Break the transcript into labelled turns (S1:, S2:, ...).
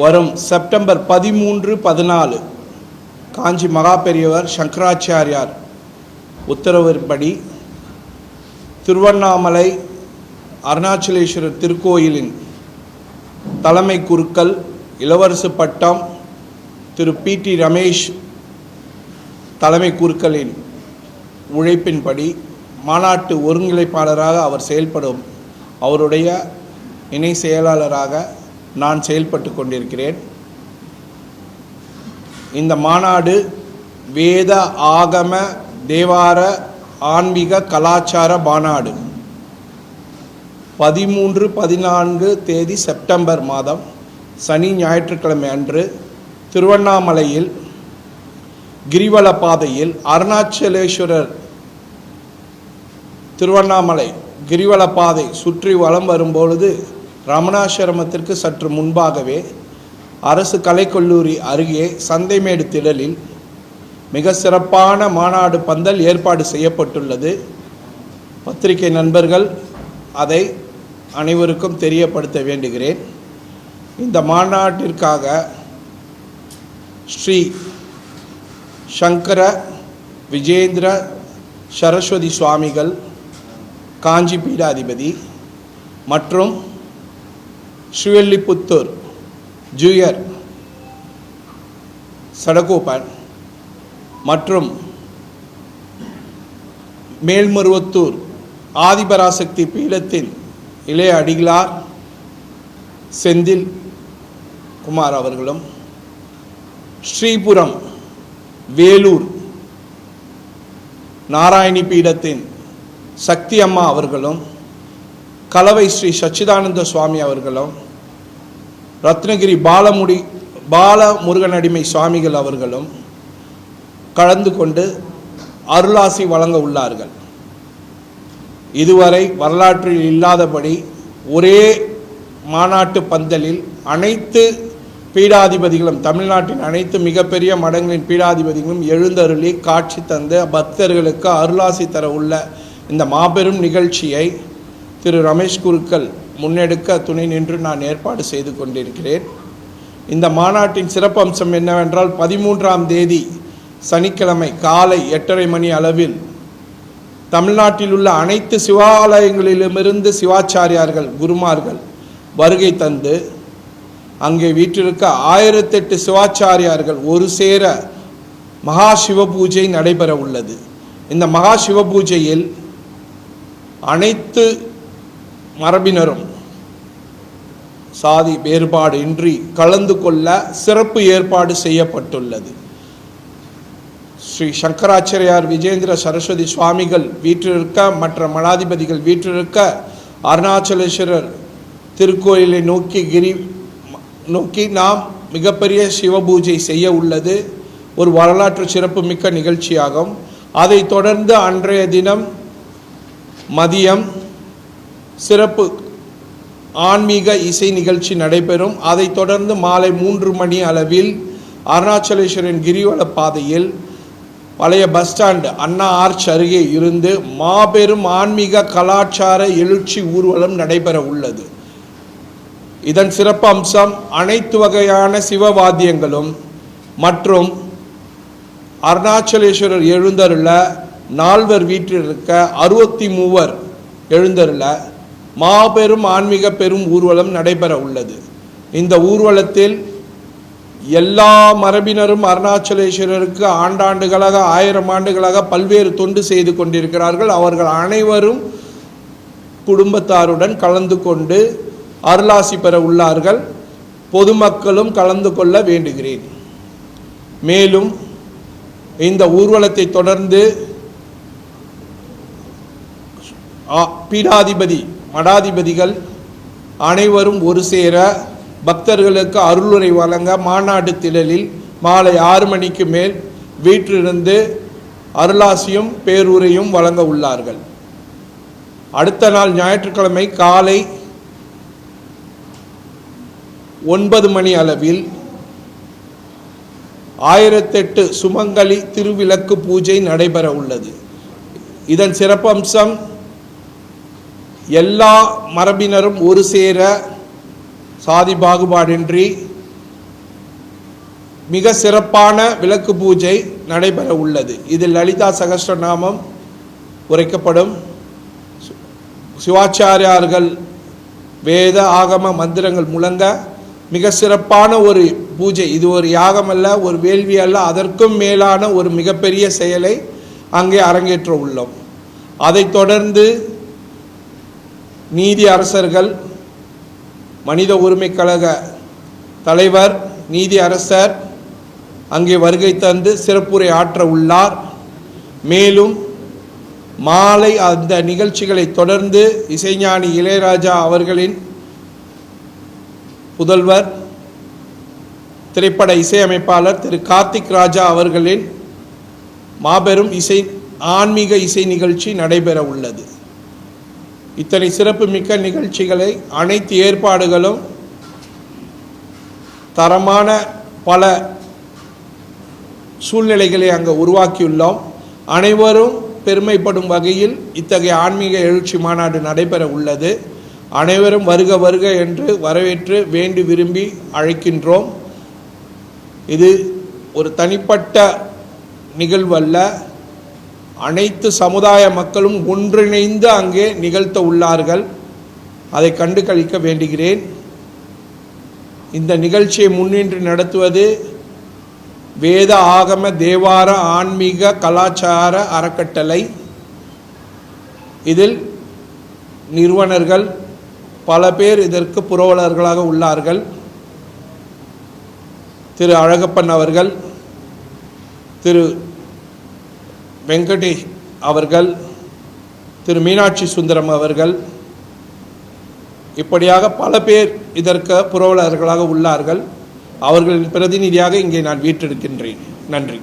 S1: வரும் செப்டம்பர் பதிமூன்று பதினாலு. காஞ்சி மகா பெரியவர் சங்கராச்சாரியார் உத்தரவின்படி திருவண்ணாமலை அருணாச்சலேஸ்வரர் திருக்கோயிலின் தலைமை குருக்கள் இளவரசு பட்டம் திரு பி டி ரமேஷ் தலைமை குருக்களின் உழைப்பின்படி மாநாட்டு ஒருங்கிணைப்பாளராக அவர் செயல்படும் அவருடைய இணை செயலாளராக நான் செயல்பட்டு கொண்டிருக்கிறேன். இந்த மாநாடு வேத ஆகம தேவார ஆன்மீக கலாச்சார மாநாடு. பதிமூன்று பதினான்கு தேதி செப்டம்பர் மாதம் சனி ஞாயிற்றுக்கிழமை அன்று திருவண்ணாமலையில் கிரிவல பாதையில் அருணாச்சலேஸ்வரர் திருவண்ணாமலை கிரிவல பாதை சுற்றி வலம் வரும்பொழுது ரமணாசிரமத்திற்கு சற்று முன்பாகவே அரசு கலைக்கல்லூரி அருகே சந்தைமேடு திடலில் மிக சிறப்பான மாநாடு பந்தல் ஏற்பாடு செய்யப்பட்டுள்ளது. பத்திரிகை நண்பர்கள் அதை அனைவருக்கும் தெரியப்படுத்த வேண்டுகிறேன். இந்த மாநாட்டிற்காக ஸ்ரீ சங்கர விஜேந்திர சரஸ்வதி சுவாமிகள் காஞ்சி பீடாதிபதி மற்றும் ஸ்ரீவெல்லிபுத்தூர் ஜூயர் சடகோபன் மற்றும் மேல்மருவத்தூர் ஆதிபராசக்தி பீடத்தின் இளைய அடிகளார் செந்தில் குமார் அவர்களும் ஸ்ரீபுரம் வேலூர் நாராயணி பீடத்தின் சக்தி அம்மா அவர்களும் கலவை ஸ்ரீ சச்சிதானந்த சுவாமி அவர்களும் ரத்னகிரி பாலமுடி பால முருகனடிமை சுவாமிகள் அவர்களும் கலந்து கொண்டு அருளாசி வழங்க உள்ளார்கள். இதுவரை வரலாற்றில் இல்லாதபடி ஒரே மாநாட்டு பந்தலில் அனைத்து பீடாதிபதிகளும் தமிழ்நாட்டின் அனைத்து மிகப்பெரிய மடங்களின் பீடாதிபதிகளும் எழுந்தருளி காட்சி தந்து பக்தர்களுக்கு அருளாசி தர உள்ள இந்த மாபெரும் நிகழ்ச்சியை திரு ரமேஷ் குருக்கள் முன்னெடுக்க துணை நின்று நான் ஏற்பாடு செய்து கொண்டிருக்கிறேன். இந்த மாநாட்டின் சிறப்பம்சம் என்னவென்றால் பதிமூன்றாம் தேதி சனிக்கிழமை காலை எட்டரை மணி அளவில் தமிழ்நாட்டில் உள்ள அனைத்து சிவாலயங்களிலுமிருந்து சிவாச்சாரியார்கள் குருமார்கள் வருகை தந்து அங்கே வீற்றிருக்க ஆயிரத்தெட்டு சிவாச்சாரியார்கள் ஒரு சேர மகா சிவ பூஜை நடைபெற உள்ளது. இந்த மகா சிவ பூஜையில் அனைத்து மரபினரும். சாதி வேறுபாடு இன்றி கலந்து கொள்ள சிறப்பு ஏற்பாடு செய்யப்பட்டுள்ளது. ஸ்ரீ சங்கராச்சாரியார் விஜேந்திர சரஸ்வதி சுவாமிகள் வீற்றிருக்க மற்ற மடாதிபதிகள் வீற்றிருக்க அருணாச்சலேஸ்வரர் திருக்கோயிலை நோக்கி கிரி நோக்கி நாம் மிகப்பெரிய சிவபூஜை செய்ய உள்ளது. ஒரு வரலாற்று சிறப்பு மிக்க நிகழ்ச்சியாகும். அதைத் தொடர்ந்து அன்றைய தினம் மதியம் சிறப்பு ஆன்மீக இசை நிகழ்ச்சி நடைபெறும். அதைத் தொடர்ந்து மாலை மூன்று மணி அளவில் அருணாச்சலேஸ்வரன் கிரிவல பாதையில் பழைய பஸ் ஸ்டாண்ட் அண்ணா ஆர்ச் அருகே இருந்து மாபெரும் ஆன்மீக கலாச்சார எழுச்சி ஊர்வலம் நடைபெற உள்ளது. இதன் சிறப்பு அம்சம் அனைத்து வகையான சிவவாத்தியங்களும் மற்றும் அருணாச்சலேஸ்வரர் எழுந்தருள நால்வர் வீட்டில் இருக்க அறுபத்தி மூவர் எழுந்தருள மாபெரும் ஆன்மீக பெரும் ஊர்வலம் நடைபெற உள்ளது. இந்த ஊர்வலத்தில் எல்லா மரபினரும் அருணாச்சலேஸ்வரருக்கு ஆண்டாண்டுகளாக ஆயிரம் ஆண்டுகளாக பல்வேறு தொண்டு செய்து கொண்டிருக்கிறார்கள். அவர்கள் அனைவரும் குடும்பத்தாருடன் கலந்து கொண்டு அருளாசி பெற உள்ளார்கள். பொதுமக்களும் கலந்து கொள்ள வேண்டுகிறேன். மேலும் இந்த ஊர்வலத்தை தொடர்ந்து ஆ- பீடாதிபதி மடாதிபதிகள் அனைவரும் ஒரு சேர பக்தர்களுக்கு அருளுரை வழங்க மாநாடு திடலில் மாலை ஆறு மணிக்கு மேல் வீற்றிருந்து அருளாசியும் பேருரையும் வழங்க உள்ளார்கள். அடுத்த நாள் ஞாயிற்றுக்கிழமை காலை ஒன்பது மணி அளவில் ஆயிரத்தெட்டு சுமங்கலி திருவிளக்கு பூஜை நடைபெற உள்ளது. இதன் சிறப்பம்சம் எல்லா மரபினரும் ஒரு சேர சாதி பாகுபாடின்றி மிக சிறப்பான விளக்கு பூஜை நடைபெற உள்ளது. இதில் லலிதா சகஸ்ரநாமம் உரைக்கப்படும். சிவாச்சாரியார்கள் வேத ஆகம மந்திரங்கள் முழங்க மிக சிறப்பான ஒரு பூஜை. இது ஒரு யாகம் அல்ல ஒரு வேள்வி அல்ல அதற்கும் மேலான ஒரு மிகப்பெரிய செயலை அங்கே அரங்கேற்ற உள்ளோம். அதைத் தொடர்ந்து நீதி அரசர்கள் மனித உரிமை கழக தலைவர் நீதி அரசர் அங்கே வருகை தந்து சிறப்புரை ஆற்ற உள்ளார். மேலும் மாலை அந்த நிகழ்ச்சிகளை தொடர்ந்து இசைஞானி இளையராஜா அவர்களின் புதல்வர் திரைப்பட இசையமைப்பாளர் திரு கார்த்திக் ராஜா அவர்களின் மாபெரும் இசை ஆன்மீக இசை நிகழ்ச்சி நடைபெற உள்ளது. இத்தனை சிறப்புமிக்க நிகழ்ச்சிகளை அனைத்து ஏற்பாடுகளும் தரமான பல சூழ்நிலைகளை அங்கே உருவாக்கியுள்ளோம். அனைவரும் பெருமைப்படும் வகையில் இத்தகைய ஆன்மீக எழுச்சி மாநாடு நடைபெற உள்ளது. அனைவரும் வருக வருக என்று வரவேற்று வேண்டி விரும்பி அழைக்கின்றோம். இது ஒரு தனிப்பட்ட நிகழ்வல்ல. அனைத்து சமுதாய மக்களும் ஒன்றிணைந்து அங்கே நிகழ்த்த உள்ளார்கள். அதை கண்டு கழிக்க வேண்டுகிறேன். இந்த நிகழ்ச்சியை முன்னின்று நடத்துவது வேத ஆகம தேவார ஆன்மீக கலாச்சார அறக்கட்டளை. இதில் நிறுவனர்கள் பல பேர் இதற்கு புரவலர்களாக உள்ளார்கள். திரு அழகப்பன் அவர்கள் திரு வெங்கடேஷ் அவர்கள் திரு மீனாட்சி சுந்தரம் அவர்கள் இப்படியாக பல பேர் இதற்கு புரவலர்களாக உள்ளார்கள். அவர்களின் பிரதிநிதியாக இங்கே நான் வீட்டிருக்கின்றேன் நன்றி.